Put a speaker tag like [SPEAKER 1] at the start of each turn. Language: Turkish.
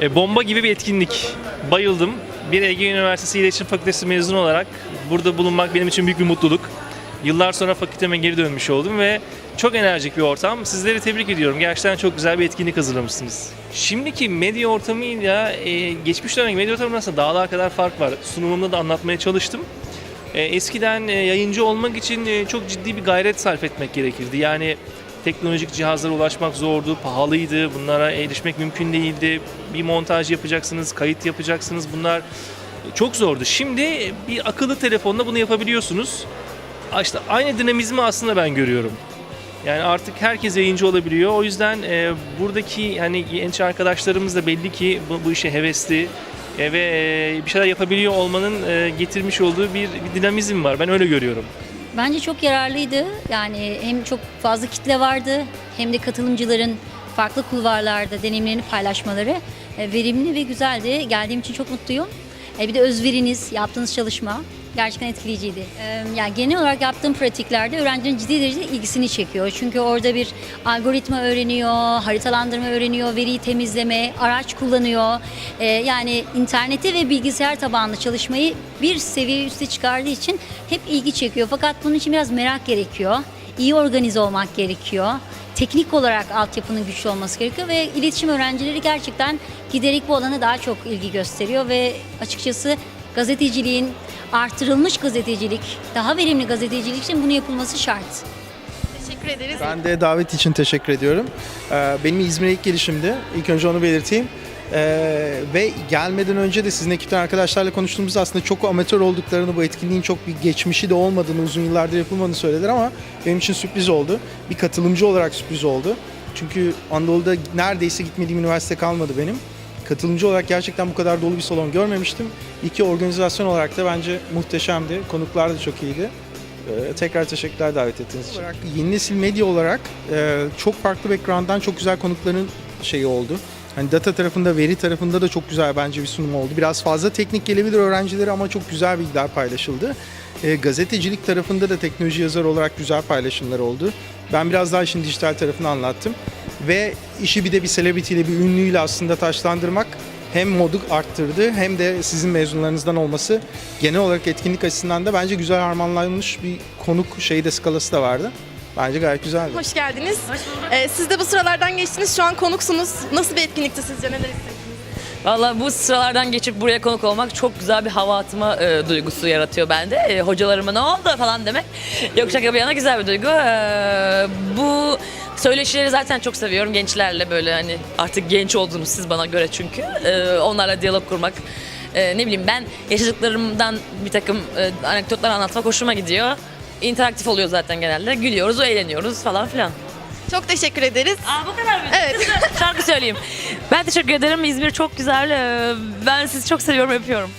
[SPEAKER 1] E, bomba gibi bir etkinlik. Bayıldım. Bir Ege Üniversitesi İletişim Fakültesi mezunu olarak burada bulunmak benim için büyük bir mutluluk. Yıllar sonra fakülteme geri dönmüş oldum ve çok enerjik bir ortam. Sizleri tebrik ediyorum. Gerçekten çok güzel bir etkinlik hazırlamışsınız. Şimdiki medya ortamıyla e, geçmiş dönemki medya ortamı arasında dağlar kadar fark var. Sunumumda da anlatmaya çalıştım. E, eskiden e, yayıncı olmak için e, çok ciddi bir gayret sarf etmek gerekirdi. Yani teknolojik cihazlara ulaşmak zordu, pahalıydı, bunlara erişmek mümkün değildi. Bir montaj yapacaksınız, kayıt yapacaksınız. Bunlar çok zordu. Şimdi bir akıllı telefonla bunu yapabiliyorsunuz. İşte aynı dinamizmi aslında ben görüyorum. Yani artık herkes yayıncı olabiliyor. O yüzden e, buradaki hani genç arkadaşlarımız da belli ki bu, bu işe hevesli e, ve e, bir şeyler yapabiliyor olmanın e, getirmiş olduğu bir, bir dinamizm var. Ben öyle görüyorum.
[SPEAKER 2] Bence çok yararlıydı. Yani hem çok fazla kitle vardı hem de katılımcıların farklı kulvarlarda deneyimlerini paylaşmaları e, verimli ve güzeldi. Geldiğim için çok mutluyum. E, Bir de özveriniz, yaptığınız çalışma gerçekten etkileyiciydi. E, Yani genel olarak yaptığım pratiklerde öğrencinin ciddi derecede ilgisini çekiyor. Çünkü orada bir algoritma öğreniyor, haritalandırma öğreniyor, veriyi temizleme, araç kullanıyor. E, Yani internete ve bilgisayar tabanlı çalışmayı bir seviye üste çıkardığı için hep ilgi çekiyor. Fakat bunun için biraz merak gerekiyor. İyi organize olmak gerekiyor. Teknik olarak altyapının güçlü olması gerekiyor ve iletişim öğrencileri gerçekten giderek bu alana daha çok ilgi gösteriyor ve açıkçası gazeteciliğin artırılmış gazetecilik, daha verimli gazetecilik için bunu yapılması şart.
[SPEAKER 3] Teşekkür ederiz.
[SPEAKER 4] Ben de davet için teşekkür ediyorum. Ee, Benim İzmir'e ilk gelişimdi. İlk önce onu belirteyim. Ee, ve gelmeden önce de sizin ekipten arkadaşlarla konuştuğumuzda aslında çok amatör olduklarını, bu etkinliğin çok bir geçmişi de olmadığını, uzun yıllardır yapılmadığını söylediler ama benim için sürpriz oldu. Bir katılımcı olarak sürpriz oldu. Çünkü Anadolu'da neredeyse gitmediğim üniversite kalmadı benim. Katılımcı olarak gerçekten bu kadar dolu bir salon görmemiştim. İki organizasyon olarak da bence muhteşemdi. Konuklar da çok iyiydi. Ee, tekrar teşekkürler davet ettiğiniz için. Yeni nesil medya olarak e, çok farklı background'dan çok güzel konukların şeyi oldu. Hani data tarafında, veri tarafında da çok güzel bence bir sunum oldu. Biraz fazla teknik gelebilir öğrencilere ama çok güzel bilgiler paylaşıldı. E, gazetecilik tarafında da teknoloji yazarı olarak güzel paylaşımlar oldu. Ben biraz daha işin dijital tarafını anlattım. Ve işi bir de bir celebrity bir ünlüyle aslında taşlandırmak hem modu arttırdı hem de sizin mezunlarınızdan olması genel olarak etkinlik açısından da bence güzel harmanlanmış bir konuk şeyi de skalası da vardı. Bence gayet güzeldi.
[SPEAKER 3] Hoş geldiniz. Ee, siz de bu sıralardan geçtiniz. Şu an konuksunuz. Nasıl bir etkinlikti sizce? Neler hissettiniz?
[SPEAKER 5] Valla bu sıralardan geçip buraya konuk olmak çok güzel bir hava atma e, duygusu yaratıyor bende. E, hocalarıma ne oldu falan demek. Yok şaka bir yana güzel bir duygu. E, bu söyleşileri zaten çok seviyorum gençlerle böyle hani artık genç oldunuz siz bana göre çünkü. E, onlarla diyalog kurmak. E, ne bileyim ben yaşadıklarımdan bir takım e, anekdotlar anlatmak hoşuma gidiyor. İnteraktif oluyor zaten genelde. Gülüyoruz, eğleniyoruz falan filan.
[SPEAKER 3] Çok teşekkür ederiz.
[SPEAKER 5] Aa bu kadar mı?
[SPEAKER 3] Evet.
[SPEAKER 5] Şarkı söyleyeyim. Ben teşekkür ederim. İzmir çok güzel. Ee, Ben sizi çok seviyorum, öpüyorum.